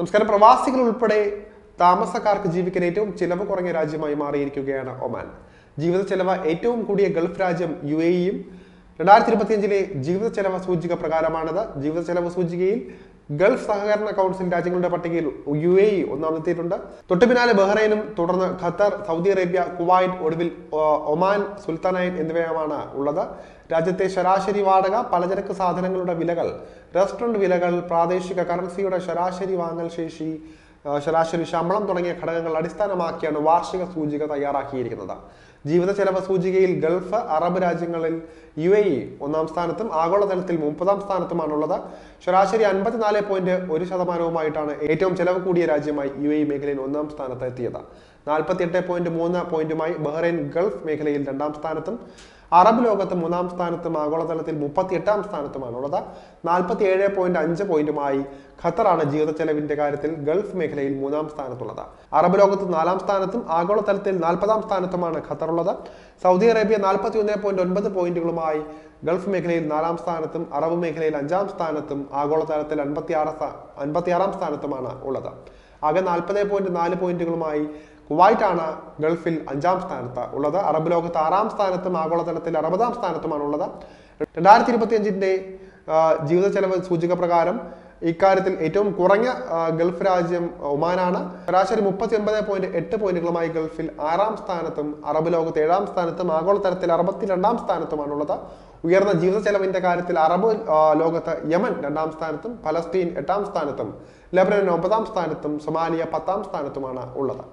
നമസ്കാരം. പ്രവാസികൾ ഉൾപ്പെടെ താമസക്കാർക്ക് ജീവിക്കാൻ ഏറ്റവും ചിലവ് കുറഞ്ഞ രാജ്യമായി മാറിയിരിക്കുകയാണ് ഒമാൻ. ജീവിത ചെലവ് ഏറ്റവും കൂടിയ ഗൾഫ് രാജ്യം യു എയും രണ്ടായിരത്തി ഇരുപത്തിയഞ്ചിലെ ജീവിത ചെലവ് സൂചിക പ്രകാരമാണത്. ജീവിത ചെലവ് സൂചികയിൽ ഗൾഫ് സഹകരണ കൗൺസിൽ രാജ്യങ്ങളുടെ പട്ടികയിൽ യു എ ഇ ഒന്നാമതെത്തിയിട്ടുണ്ട് തൊട്ടു പിന്നാലെ ബഹ്റൈനും തുടർന്ന് ഖത്തർ സൗദി അറേബ്യ കുവൈറ്റ് ഒടുവിൽ ഒമാൻ സുൽത്താനൈൻ എന്നിവയുമാണ് ഉള്ളത്. രാജ്യത്തെ ശരാശരി വാടക പലചരക്ക് സാധനങ്ങളുടെ വിലകൾ റെസ്റ്റോറന്റ് വിലകൾ പ്രാദേശിക കറൻസിയുടെ ശരാശരി വാങ്ങൽ ശേഷി ശരാശരി ശമ്പളം തുടങ്ങിയ ഘടകങ്ങൾ അടിസ്ഥാനമാക്കിയാണ് വാർഷിക സൂചിക തയ്യാറാക്കിയിരിക്കുന്നത്. ജീവിത ചെലവ് സൂചികയിൽ ഗൾഫ് അറബ് രാജ്യങ്ങളിൽ യു എ ഇ ഒന്നാം സ്ഥാനത്തും ആഗോളതലത്തിൽ മുപ്പതാം സ്ഥാനത്തുമാണുള്ളത്. ശരാശരി അൻപത്തിനാല് പോയിന്റ് ഒരു ശതമാനവുമായിട്ടാണ് ഏറ്റവും ചെലവ് കൂടിയ രാജ്യമായി യു എ ഇ മേഖലയിൽ ഒന്നാം സ്ഥാനത്ത് എത്തിയത് നാൽപ്പത്തി എട്ട് പോയിന്റ് മൂന്ന് പോയിന്റുമായി ബഹ്റൈൻ ഗൾഫ് മേഖലയിൽ രണ്ടാം സ്ഥാനത്തും അറബ് ലോകത്ത് മൂന്നാം സ്ഥാനത്തും ആഗോളതലത്തിൽ മുപ്പത്തി എട്ടാം സ്ഥാനത്തുമാണുള്ളത്. നാൽപ്പത്തി ഏഴ് പോയിന്റ് അഞ്ച് പോയിന്റുമായി ഖത്തറാണ് ജീവിത ചെലവിന്റെ കാര്യത്തിൽ ഗൾഫ് മേഖലയിൽ മൂന്നാം സ്ഥാനത്തുള്ളത്. അറബ് ലോകത്ത് നാലാം സ്ഥാനത്തും ആഗോളതലത്തിൽ നാൽപ്പതാം സ്ഥാനത്തുമാണ് ഖത്തർ ഉള്ളത് സൗദി അറേബ്യ നാൽപ്പത്തി ഒന്ന് പോയിന്റ് ഒൻപത് പോയിന്റുകളുമായി ഗൾഫ് മേഖലയിൽ നാലാം സ്ഥാനത്തും അറബ് മേഖലയിൽ അഞ്ചാം സ്ഥാനത്തും ആഗോളതലത്തിൽ അൻപത്തി ആറ് അൻപത്തിയാറാം സ്ഥാനത്തുമാണ് ഉള്ളത്. ആകെ നാൽപ്പത് പോയിന്റ് നാല് പോയിന്റുകളുമായി കുവൈറ്റാണ് ഗൾഫിൽ അഞ്ചാം സ്ഥാനത്ത് ഉള്ളത്. അറബ് ലോകത്ത് ആറാം സ്ഥാനത്തും ആഗോളതലത്തിൽ അറുപതാം സ്ഥാനത്തുമാണ് ഉള്ളത്. രണ്ടായിരത്തി ഇരുപത്തി അഞ്ചിന്റെ ജീവിത ചെലവ് സൂചിക പ്രകാരം ഇക്കാര്യത്തിൽ ഏറ്റവും കുറഞ്ഞ ഗൾഫ് രാജ്യം ഒമാനാണ്. ശരാശരി മുപ്പത്തി ഒൻപത് പോയിന്റ് എട്ട് പോയിന്റുകളുമായി ഗൾഫിൽ ആറാം സ്ഥാനത്തും അറബ് ലോകത്ത് ഏഴാം സ്ഥാനത്തും ആഗോളതലത്തിൽ അറുപത്തിരണ്ടാം സ്ഥാനത്തുമാണുള്ളത്. ഉയർന്ന ജീവിത ചെലവിന്റെ കാര്യത്തിൽ അറബ് ലോകത്ത് യമൻ രണ്ടാം സ്ഥാനത്തും ഫലസ്തീൻ എട്ടാം സ്ഥാനത്തും ലബനൻ ഒമ്പതാം സ്ഥാനത്തും സൊമാലിയ പത്താം സ്ഥാനത്തുമാണ് ഉള്ളത്.